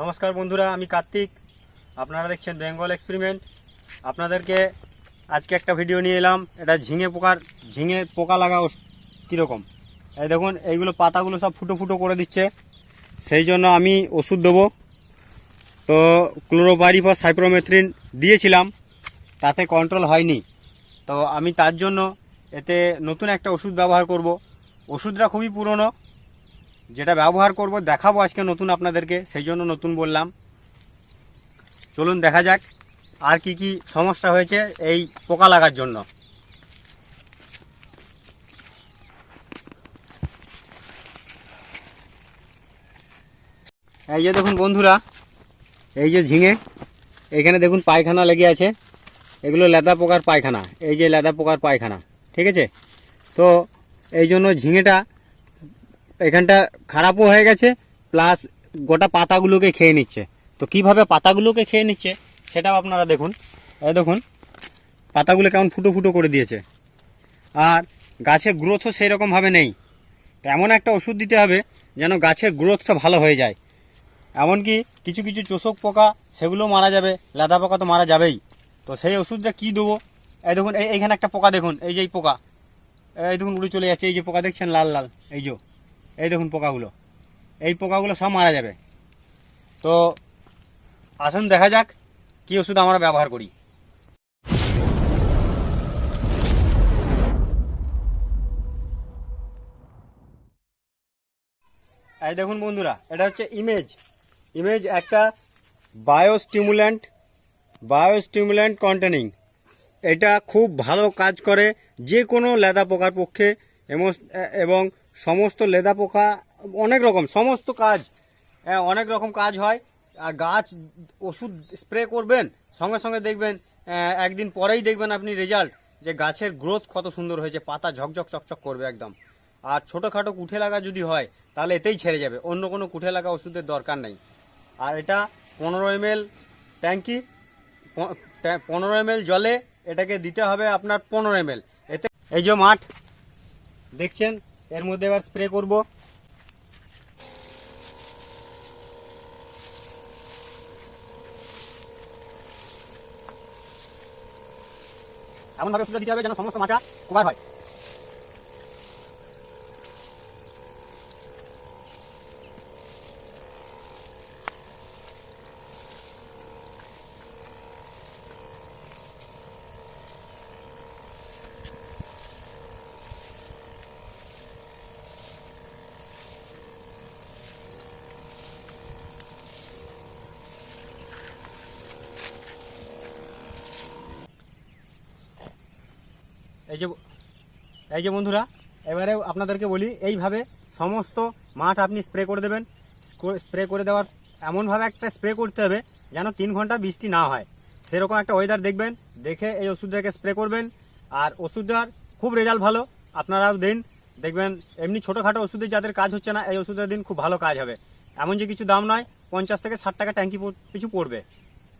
নমস্কার বন্ধুরা, আমি কার্তিক। আপনারা দেখছেন বেঙ্গল এক্সপেরিমেন্ট। আপনাদেরকে আজকে একটা ভিডিও নিয়ে এলাম। এটা ঝিঙে পোকার ঝিঙে পোকা লাগা কীরকম? এই দেখুন, এইগুলো পাতাগুলো সব ফুটো ফুটো করে দিচ্ছে। সেই জন্য আমি ওষুধ দেবো। তো ক্লোরোপাইরিফস সাইপ্রোমেথ্রিন দিয়েছিলাম। তাতে কন্ট্রোল হয়নি। তো আমি তার জন্য এতে নতুন একটা ওষুধ ব্যবহার করব। ওষুধটা খুবই পুরনো। যেটা ব্যবহার করব, দেখাবো আজকে নতুন আপনাদেরকে, সেই জন্য নতুন বললাম। চলুন দেখা যাক আর কি কি সমস্যা হয়েছে এই পোকা লাগার জন্য। এই যে দেখুন বন্ধুরা, এই যে ঝিঙে, এখানে দেখুন পায়খানা লেগে আছে। এগুলো লেদা পোকার পায়খানা, এই যে লেদা পোকার পায়খানা, ঠিক আছে? তো এই জন্য ঝিঙেটা এখানটা খারাপও হয়ে গেছে প্লাস গোটা পাতাগুলোকে খেয়ে নিচ্ছে। তো কীভাবে পাতাগুলোকে খেয়ে নিচ্ছে, সেটাও আপনারা দেখুন। দেখুন, পাতাগুলো কেমন ফুটো ফুটো করে দিয়েছে। আর গাছের গ্রোথও সেই রকমভাবে নেই। তো এমন একটা ওষুধ দিতে হবে যেন গাছের গ্রোথটা ভালো হয়ে যায়। এমনকি কিছু কিছু চোষক পোকা সেগুলো মারা যাবে লাদা পোকা তো মারা যাবেই। তো সেই ওষুধটা কী দেবো? এই দেখুন এই এইখানে একটা পোকা দেখুন, এই যে এই পোকা। এই দেখুন, উড়ে চলে যাচ্ছে, এই যে পোকা দেখছেন, লাল লাল, এই যে। এই দেখুন পোকাগুলো। এই পোকাগুলো সব মারা যাবে। তো আসুন দেখা যাক কি ওষুধ আমরা ব্যবহার করি। এই দেখুন বন্ধুরা, এটা হচ্ছে ইমেজ ইমেজ একটা বায়োস্টিমুল্যান্ট বায়োস্টিমুল্যান্ট কন্টেনিং এটা খুব ভালো কাজ করে যে কোনো লেদা পোকার পক্ষে এবং সমস্ত লেদা পোকা অনেক রকম সমস্ত কাজ হ্যাঁ, অনেক রকম কাজ হয়। আর গাছ ওষুধ স্প্রে করবেন সঙ্গে সঙ্গে দেখবেন একদিন পরেই দেখবেন আপনি রেজাল্ট যে গাছের গ্রোথ কত সুন্দর হয়েছে পাতা ঝকঝক চকচক করবে একদম। আর ছোটোখাটো কুঠে লাগা যদি হয় তাহলে এতেই ছেড়ে যাবে অন্য কোনো কুঠে লাগা ওষুধের দরকার নেই। আর এটা পনেরো এম এল ট্যাঙ্কি পনেরো এম জলে এটাকে দিতে হবে আপনার পনেরো এম এতে এই যে মাঠ দেখছেন? এর মধ্যে এবার স্প্রে করব। এমনভাবে স্প্রে দিতে হবে যেন সমস্ত মাথা কভার হয়। এই যে এই যে বন্ধুরা, এবারে আপনাদেরকে বলি, এইভাবে সমস্ত মাঠ আপনি স্প্রে করে দেবেন। স্প্রে করে দেওয়ার এমনভাবে একটা স্প্রে করতে হবে, যেন তিন ঘণ্টা বৃষ্টি না হয়। সেরকম একটা ওয়েদার দেখবেন, দেখে এই ওষুধটাকে স্প্রে করবেন। আর ওষুধটার খুব রেজাল্ট ভালো। আপনারাও দিন, দেখবেন এমনি ছোটোখাটো ওষুধে যাদের কাজ হচ্ছে না, এই ওষুধের দিন খুব ভালো কাজ হবে। এমন যে কিছু দাম নয়, পঞ্চাশ থেকে ষাট টাকা ট্যাঙ্কি পিছু পড়বে।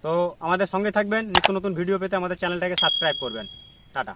তো আমাদের সঙ্গে থাকবেন, নিত্য নতুন ভিডিও পেতে আমাদের চ্যানেলটাকে সাবস্ক্রাইব করবেন। টাটা।